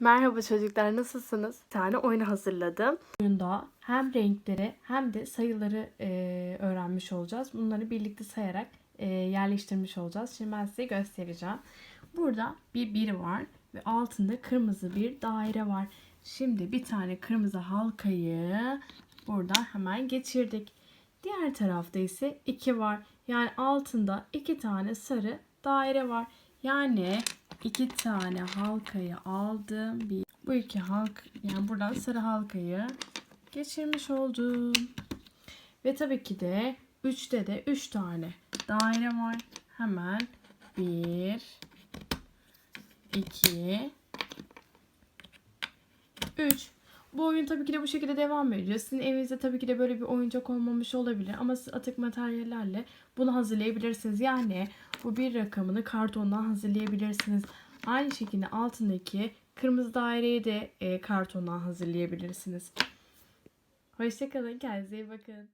Merhaba çocuklar nasılsınız? Bir tane oyun hazırladım. Oyunda hem renkleri hem de sayıları e, öğrenmiş olacağız. Bunları birlikte sayarak e, yerleştirmiş olacağız. Şimdi ben size göstereceğim. Burada bir bir var ve altında kırmızı bir daire var. Şimdi bir tane kırmızı halkayı buradan hemen geçirdik. Diğer tarafta ise 2 var. Yani altında iki tane sarı daire var. Yani iki tane halkayı aldım. Bir, bu iki halk yani buradan sarı halkayı geçirmiş oldum. Ve tabii ki de 3'te de 3 tane daire var. Hemen 1 2 3 bu oyun tabii ki de bu şekilde devam ediyor. Sizin evinizde tabii ki de böyle bir oyuncak olmamış olabilir ama siz atık materyallerle bunu hazırlayabilirsiniz. Yani bu bir rakamını kartondan hazırlayabilirsiniz. Aynı şekilde altındaki kırmızı daireyi de e, kartondan hazırlayabilirsiniz. Hoşçakalın. Kendinize iyi bakın.